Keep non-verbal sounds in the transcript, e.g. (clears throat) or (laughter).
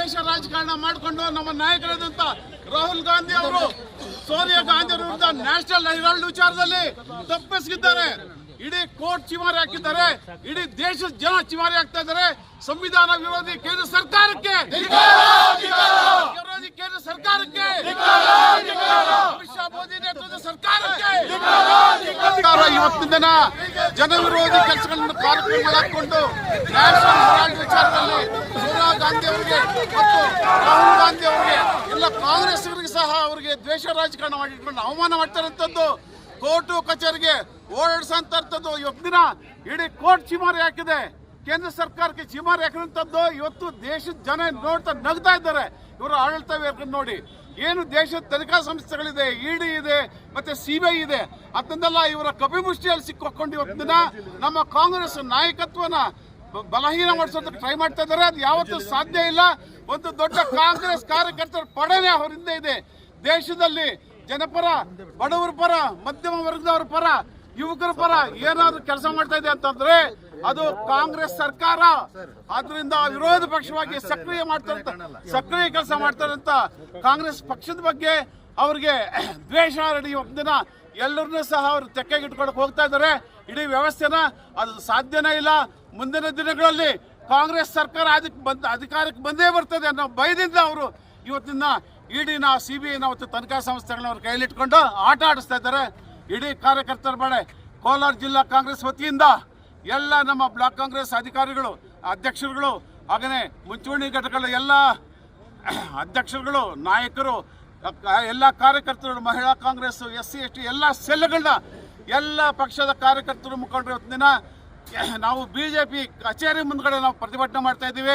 ದ್ವೇಷ ರಾಜಕಾರಣ ಮಾಡಿಕೊಂಡು ನಮ್ಮ ನಾಯಕರಾದಂತ ರಾಹುಲ್ ಗಾಂಧಿ ಅವರು ಸೋನಿಯಾ ಗಾಂಧಿ ವಿರುದ್ಧ ನ್ಯಾಷನಲ್ ಹೆರಾಲ್ಡ್ ವಿಚಾರದಲ್ಲಿ ತಪ್ಪಿಸಿದ್ದಾರೆ ಇಡೀ ಕೋರ್ಟ್ ಚಿಮಾರಿ ಹಾಕಿದ್ದಾರೆ. ಇಡೀ ದೇಶದ ಜನ ಚಿಮಾರಿ ಆಗ್ತಾ ಇದ್ದಾರೆ. ಸಂವಿಧಾನ ವಿರೋಧಿ ಕೇಂದ್ರ ಸರ್ಕಾರಕ್ಕೆ. ವಿರೋಧಿ ಕೇಂದ್ರ ಸರ್ಕಾರಕ್ಕೆ. ಅಮಿತ್ ಸರ್ಕಾರಕ್ಕೆ. ಸರ್ಕಾರ ಇವತ್ತಿನ ದಿನ ಜನ ವಿರೋಧಿ ಕೆಲಸಗಳನ್ನು ಕಾರ್ಯಕ್ರಮ ಹಾಕೊಂಡು ನ್ಯಾಷನಲ್ ವಿಚಾರದಲ್ಲಿ ಅವರಿಗೆ ರಾಹುಲ್ ಗಾಂಧಿ ಅವರಿಗೆ, ಎಲ್ಲ ಕಾಂಗ್ರೆಸ್ಗಳಿಗೆ ಸಹ ಅವರಿಗೆ ದ್ವೇಷ ರಾಜಕಾರಣ ಮಾಡಿಟ್ಕೊಂಡು ಅವಮಾನ ಮಾಡ್ತಾರಂಥದ್ದು. ಕೋರ್ಟು ಕಚೇರಿಗೆ ಓಡಾಡಿಸಂತದ್ದು ಇವತ್ತು ದಿನ ಇಡೀ ಕೋರ್ಟ್ ಚಿಮಾರಿ ಹಾಕಿದೆ. ಕೇಂದ್ರ ಸರ್ಕಾರಕ್ಕೆ ಚಿಮಾರಿ ಹಾಕಿದಂಥದ್ದು ಇವತ್ತು ದೇಶದ ಜನ ನೋಡ್ತಾ ನಗ್ತಾ ಇದ್ದಾರೆ. ಇವರ ಆಡಳಿತ ನೋಡಿ. ಏನು ದೇಶದ ತನಿಖಾ ಸಂಸ್ಥೆಗಳಿದೆ ಇಡಿ ಇದೆ, ಮತ್ತೆ ಸಿಬಿಐ ಇದೆ. ಅದನ್ನೆಲ್ಲ ಇವರ ಕಪಿಮುಷ್ಟಿಯಲ್ಲಿ ಸಿಕ್ಕೊಂಡು ಇವತ್ತಿನ ನಮ್ಮ ಕಾಂಗ್ರೆಸ್ ನಾಯಕತ್ವನ ಬಲಹೀನ ಮಾಡಿಸೋದಕ್ಕೆ ಟ್ರೈ ಮಾಡ್ತಾ ಇದ್ದಾರೆ. ಅದು ಯಾವತ್ತೂ ಸಾಧ್ಯ ಇಲ್ಲ. ಒಂದು ದೊಡ್ಡ ಕಾಂಗ್ರೆಸ್ ಕಾರ್ಯಕರ್ತರ ಪಡನೆ ಅವರ ಹಿಂದೆ ಇದೆ. ದೇಶದಲ್ಲಿ ಜನಪರ, ಬಡವರ ಪರ, ಮಧ್ಯಮ ವರ್ಗದವರ ಪರ, ಯುವಕರ ಪರ ಏನಾದ್ರೂ ಕೆಲಸ ಮಾಡ್ತಾ ಇದೆ ಅಂತಂದ್ರೆ ಅದು ಕಾಂಗ್ರೆಸ್ ಸರ್ಕಾರ. ಅದರಿಂದ ವಿರೋಧ ಪಕ್ಷವಾಗಿ ಸಕ್ರಿಯ ಮಾಡ್ತಾರಂತ ಸಕ್ರಿಯ ಕೆಲಸ ಮಾಡ್ತಾರಂತ ಕಾಂಗ್ರೆಸ್ ಪಕ್ಷದ ಬಗ್ಗೆ ಅವ್ರಿಗೆ (clears throat) ದ್ವೇಷ ಹರಡಿ ಒಂದಿನ ಎಲ್ಲರನ್ನೂ ಸಹ ಅವರು ತೆಕ್ಕೆಗೆ ಇಟ್ಕೊಳಕ್ ಹೋಗ್ತಾ ಇದ್ದಾರೆ. ಇಡೀ ವ್ಯವಸ್ಥೆನ ಅದು ಸಾಧ್ಯನೇ ಇಲ್ಲ. ಮುಂದಿನ ದಿನಗಳಲ್ಲಿ ಕಾಂಗ್ರೆಸ್ ಸರ್ಕಾರ ಅದಕ್ಕೆ ಬಂದ, ಅಧಿಕಾರಕ್ಕೆ ಬಂದೇ ಬರ್ತದೆ ಅನ್ನೋ ಭಯದಿಂದ ಅವರು ಇವತ್ತಿನ ಇಡಿನ ಸಿ ಬಿ ಐನ ಮತ್ತು ತನಿಖಾ ಸಂಸ್ಥೆಗಳನ್ನ ಅವ್ರ ಕೈಲಿಟ್ಕೊಂಡು ಆಟ ಆಡಿಸ್ತಾ ಇದ್ದಾರೆ. ಇಡೀ ಕಾರ್ಯಕರ್ತರ ಬಳೆ ಕೋಲಾರ ಜಿಲ್ಲಾ ಕಾಂಗ್ರೆಸ್ ವತಿಯಿಂದ ಎಲ್ಲ ನಮ್ಮ ಬ್ಲಾಕ್ ಕಾಂಗ್ರೆಸ್ ಅಧಿಕಾರಿಗಳು, ಅಧ್ಯಕ್ಷರುಗಳು ಹಾಗೆಯೇ ಮುಂಚೂಣಿ ಘಟಕಗಳ ಎಲ್ಲ (clears throat) ಅಧ್ಯಕ್ಷರುಗಳು, ನಾಯಕರು ಎಲ್ಲ ಕಾರ್ಯಕರ್ತರು, ಮಹಿಳಾ Congress S C S T ಎಲ್ಲ ಸೆಲ್ಗಳನ್ನ ಎಲ್ಲ ಪಕ್ಷದ ಕಾರ್ಯಕರ್ತರು ಮುಖಂಡರು ಇವತ್ತಿನ ನಾವು ಬಿಜೆಪಿ ಕಚೇರಿ ಮುಂದ್ಗಡೆ ನಾವು ಪ್ರತಿಭಟನೆ ಮಾಡ್ತಾ ಇದ್ದೀವಿ.